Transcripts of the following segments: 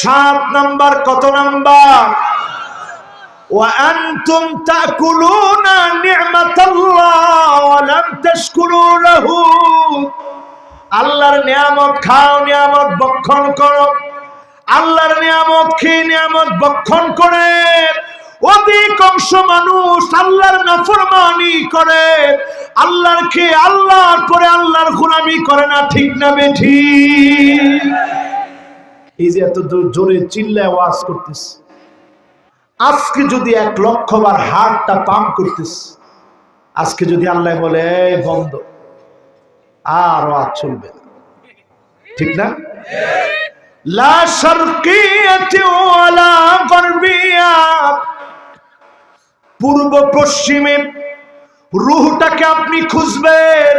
সাত নাম্বার কত নাম্বার وأنتم تأكلون نعمة الله ولم تشكروا له আল্লাহর নিয়ামত খাও নিয়ামত বক্ষণ করো আল্লাহর নিয়ামত খেয়ে নিয়ামত বক্ষণ করে অধিকাংশ মানুষ আল্লাহর নাফরমানি করে আল্লাহর খেয়ে আল্লাহর পরে আল্লাহর গুলামি করে না ঠিক না বেঠি এই যে এত জোরে চিল্লায় ওয়াজ করতেছে। আজকে যদি এক লক্ষ বার হার্টটা পাম্প করতেছে, আজকে যদি আল্লাহ বলে বন্ধ, আর ওয়াজ চলবে না। ঠিক না? পূর্ব পশ্চিমে রুহটাকে আপনি খুঁজবেন,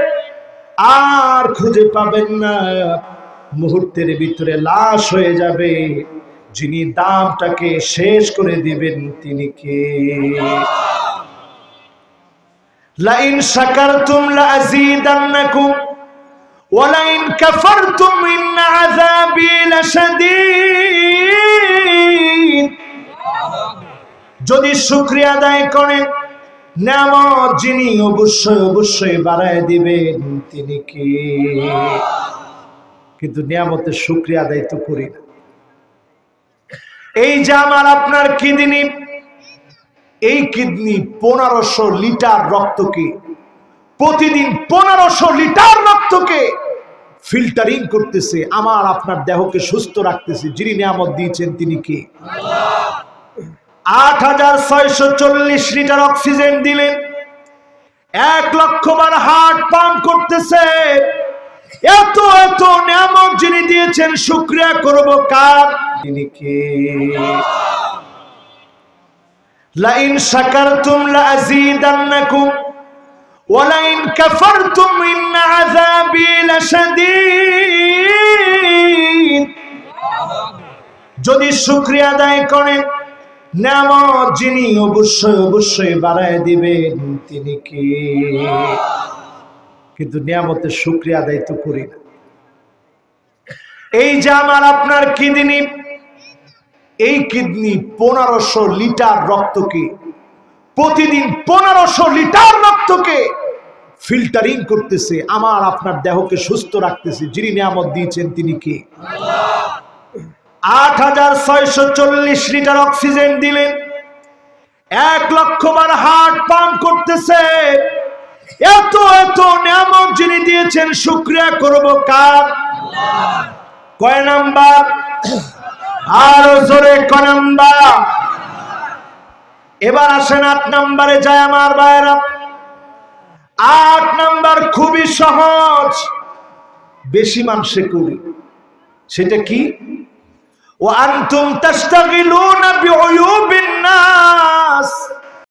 আর খুঁজে পাবেন না। মুহূর্তের ভিতরে লাশ হয়ে যাবে। যিনি দামটাকে শেষ করে দিবেন, তিনি কে? লাইন শাকারতুম লাযীদান্নাকুম ওয়ালাইন কাফারতুম ইন আযাবি যদি শুকরিয়া আদায় করেন নামত যিনি অবশ্যই অবশ্যই বাড়ায় দিবেন, তিনি কে? কিন্তু নিয়ামতের শুক্রিয়া আদায় তো করি না। এই যে আমার আপনার কিডনি, এই কিডনি পনেরোশো লিটার রক্তকে, প্রতিদিন পনেরোশো লিটার রক্তকে ফিল্টারিং করতেছে, আমার আপনার দেহকে সুস্থ রাখতেছে। যিনি নিয়ামত দিয়েছেন তিনি কে? আট হাজার ছয়শো চল্লিশ লিটার অক্সিজেন দিলেন, এক লক্ষ বার হার্ট পাম্প করতেছে। এত এত নিয়ামত যিনি দিয়েছেন, শুক্রিয়া করব কার? তিনি কে? Line শাকারতুম লাযীদান্নাকুম ওয়ালাইন কাফারতুম in আযাবি লাশাদীদ। যদি শুক্রিয়া আদায় করেন নামত যিনি অবশ্যই অবশ্যই বাড়ায় দিবেন, তিনি কে? কিন্তু নিয়ামতের শুক্রিয়া আদায় তো করি না। এই যে আমার আপনার কিডনি, এই কিডনি পনেরোশো লিটার রক্তকে, প্রতিদিন পনেরোশো লিটার রক্তকে ফিল্টারিং করতেছে, আমার আপনার দেহকে সুস্থ রাখতেছে, যিনি নিয়ামত দিয়েছেন তিনি কে? আট হাজার ছয়শো চল্লিশ লিটার অক্সিজেন দিলেন, এক লক্ষ বার হার্ট পাম্প করতেছে। এত এত নিয়ামত যিনি দিয়েছেন, শুক্রিয়া করব কার? কয় নাম্বার? আরও জোরে ক নাম্বার? এবার আসেন আট নাম্বারে যায় আমার ভাইরা আট নাম্বার খুবই সহজ। বেশি মানুষে করি। সেটা কি? ও আনতুম তাস্তাগিলুনা বিউয়ুবিন নাস।